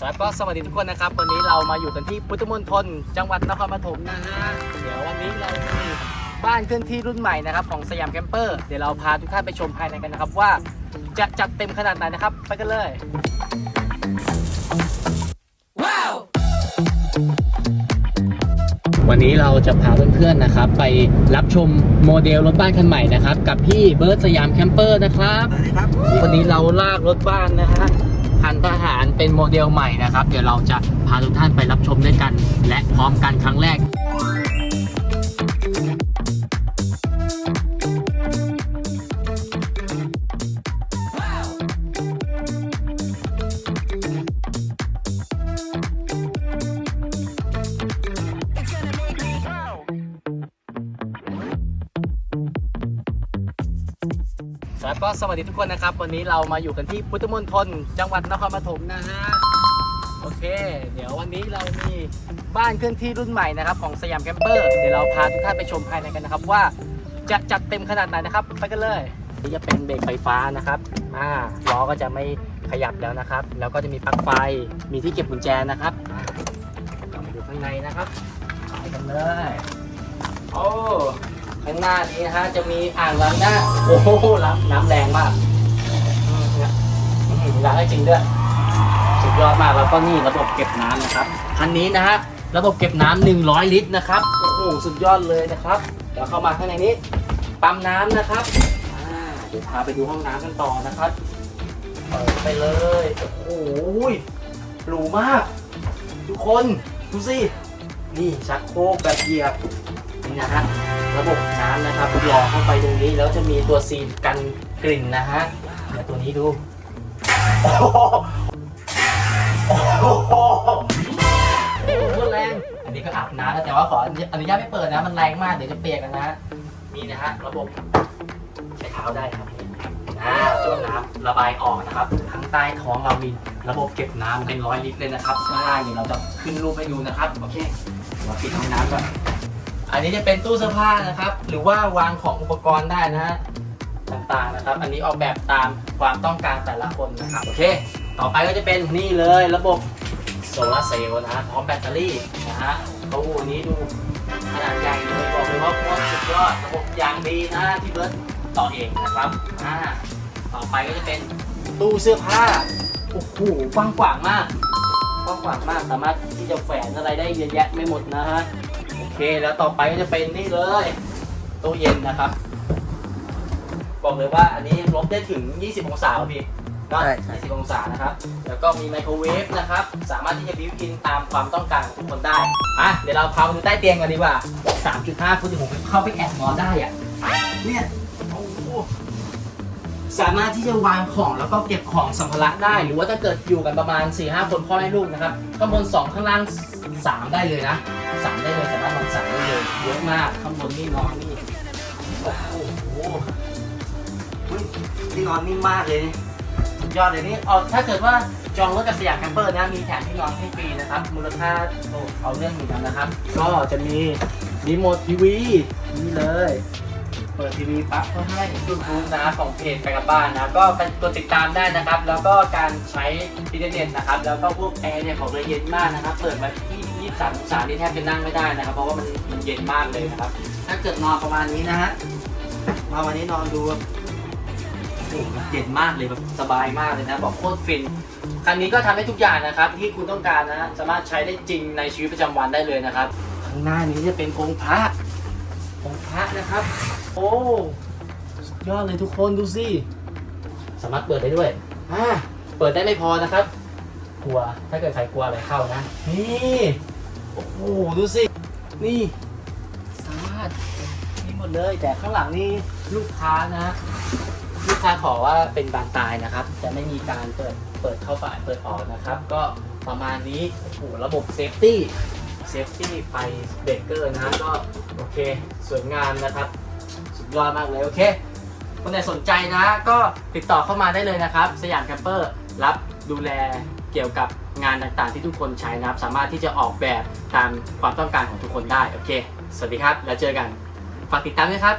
ครับก็สวัสดีทุกคนนะครับ วันนี้เรามาอยู่กันที่พุทธมณฑลจังหวัดนครปฐมนะฮะเดี๋ยววันนี้เรามีบ้านเคลื่อนที่รุ่นใหม่นะครับของสยามแคมเปอร์เดี๋ยวเราพาทุกท่านไปชมภายในกันนะครับ ว่าจะจัดเต็มขนาดไหนนะครับ ไปกันเลยวันนี้เราจะพาเพื่อนๆนะครับ ไปรับชมโมเดลรถบ้านคันใหม่นะครับ กับพี่เบิร์ดสยามแคมเปอร์นะครับสวัสดีครับวันนี้เราลากรถบ้านนะฮะ คันทหารเป็นโมเดลใหม่นะครับ เดี๋ยวเราจะพาทุกท่านไปรับชมด้วยกัน และพร้อมกันครั้งแรก ครับก็สวัสดีทุกคนนะครับ วันนี้เรามาอยู่กันที่พุทธมณฑลจังหวัดนครปฐมนะฮะโอเค เดี๋ยววันนี้เรามีบ้านเคลื่อนที่รุ่นใหม่นะครับของสยามแคมเปอร์เดี๋ยวเราพาทุกท่านไปชมภายในกันนะครับ ว่าจะจัดเต็มขนาดไหนนะครับไปกันเลยนี่จะเป็นเบรกไฟฟ้านะครับอ่าล้อก็จะไม่ขยับแล้วนะครับ แล้วก็จะมีปลั๊กไฟมีที่เก็บกุญแจนะครับเรามาดูข้างในนะครับไปกันเลยโอ้ ข้างหน้านี้ฮะจะมีอ่างล้างหน้า โอ้โหล้างน้ำแรงมากล้างได้จริงด้วยสุดยอดมากแล้วก็นี่ระบบเก็บน้ำนะครับคันนี้นะฮะระบบเก็บน้ำ100 ลิตรนะครับโอ้โหสุดยอดเลยนะครับเดี๋ยวเข้ามาข้างในนี้ปั๊มน้ำนะครับอ่าเดี๋ยวพาไปดูห้องน้ำกันต่อนะครับเปิดไปเลยโอ้โหหรูมาก ทุกคนดูสินี่ชักโครกแบบเหยียบ นะฮะระบบน้ำนะครับหล่อเข้าไปตรงนี้แล้วจะมีตัวซีนกันกลิ่นนะฮะเดี๋ยวตัวนี้ดูโอ้โหโอ้โหแรงอันนี้ก็อาบน้ำแล้วแต่ว่าขออนุญาตไม่เปิดนะมันแรงมากเดี๋ยวจะเปียกกันนะฮะนี่นะฮะระบบใช้เท้าได้ครับอ่าช่วงน้ำระบายออกนะครับข้างใต้ท้องเรามีระบบเก็บน้ำเป็นร้อยลิตรเลยนะครับข้างล่างเนี่ยวเราจะขึ้นรูปให้ดูนะครับโอเคเดี๋ยวเราปิดห้องน้ำก่อน อันนี้จะเป็นตู้เสื้อผ้านะครับ หรือว่าวางของอุปกรณ์ได้นะฮะต่างๆนะครับ อันนี้ออกแบบตามความต้องการแต่ละคนนะครับโอเค ต่อไปก็จะเป็นนี่เลยระบบโซลาร์เซลล์นะฮะพร้อมแบตเตอรี่นะฮะตู้นี้ดูขนาดใหญ่เลยบอกเลยว่าโคตรสุดยอดระบบอย่างดีนะที่เบิร์ตต่อเองนะครับอ่าต่อไปก็จะเป็นตู้เสื้อผ้าโอ้โหกว้างขวางมากกว้างขวางมากสามารถที่จะแฝงอะไรได้เยอะแยะไม่หมดนะฮะ เคแล้วต่อไปก็จะเป็นนี่เลยตู้เย็นนะครับ บอกเลยว่าอันนี้ลบได้ถึง 20 องศาครับพี่เนอะใช่ใช่ 20 องศานะครับ แล้วก็มีไมโครเวฟนะครับ สามารถที่จะบิวอินตามความต้องการของทุกคนได้ อะ เดี๋ยวเราเข้าไปดูใต้เตียงกันดีกว่า 3.5ฟุตที่ผมเข้าไปแอบนอนได้อะเนี่ยโอ้โห สามารถที่จะวางของแล้วก็เก็บของสัมภาระได้ หรือว่าถ้าเกิดอยู่กันประมาณ4-5คนพ่อแม่ลูกนะครับข้างบน2ข้างล่าง 3 ได้เลยนะสามได้เลยสามารถนอนสามได้เลยเยอะมากข้างบนนี่นอนนี่โอ้โหที่นอนนิ่มมากเลยสุดยอดเลยนี่เอาถ้าเกิดว่าจองรถกับสยามแคมเปอร์นะมีแถมที่นอนให้ฟรีนะครับมูลค่าโอ้เอาเรื่องอยู่กันนะครับ ก็จะมีรีโมททีวีนี่เลย เปิดทีวีปั๊บก็ให้ยูทูบนะของเพจไปกับบ้านนะก็เป็นตัวติดตามได้นะครับ แล้วก็การใช้อินเทอร์เน็ตนะครับ แล้วก็พวกแอร์เนี่ยของเราเย็นมากนะครับ เปิดมาที่ 23องศานี่แทบจะนั่งไม่ได้นะครับ เพราะว่ามันมันเย็นมากเลยนะครับ ถ้าเกิดนอนประมาณนี้นะฮะนอนวันนี้นอนดูโอ้เย็นมากเลยแบบสบายมากเลยนะ บอกโคตรฟินคันนี้ก็ทำให้ทุกอย่างนะครับ ที่คุณต้องการนะสามารถใช้ได้จริงในชีวิตประจำวันได้เลยนะครับข้างหน้านี้จะเป็นองค์พระ องค์พระนะครับ โอ้สุดยอดเลยทุกคนดูสิสามารถเปิดได้ด้วยอ่าเปิดได้ไม่พอนะครับ กลัวถ้าเกิดใครกลัวอะไรเข้านะ นี่โอ้โหดูสินี่สามารถนี่หมดเลย แต่ข้างหลังนี่ลูกค้านะลูกค้าขอว่าเป็นบานตายนะครับ จะไม่มีการเปิดเปิดเข้าฝ่ายเปิดออกนะครับ ก็ประมาณนี้โอ้โหระบบเซฟตี้ เซฟตี้ไฟเบรกเกอร์นะฮะก็โอเคสวยงามนะครับ สุดยอดมากเลย โอเค คนไหนสนใจนะ ก็ติดต่อเข้ามาได้เลยนะครับ สยามแคมเปอร์รับดูแลเกี่ยวกับงานต่างๆที่ทุกคนใช้นะครับ สามารถที่จะออกแบบตามความต้องการของทุกคนได้ โอเค สวัสดีครับ แล้วเจอกัน ฝากติดตามด้วยครับ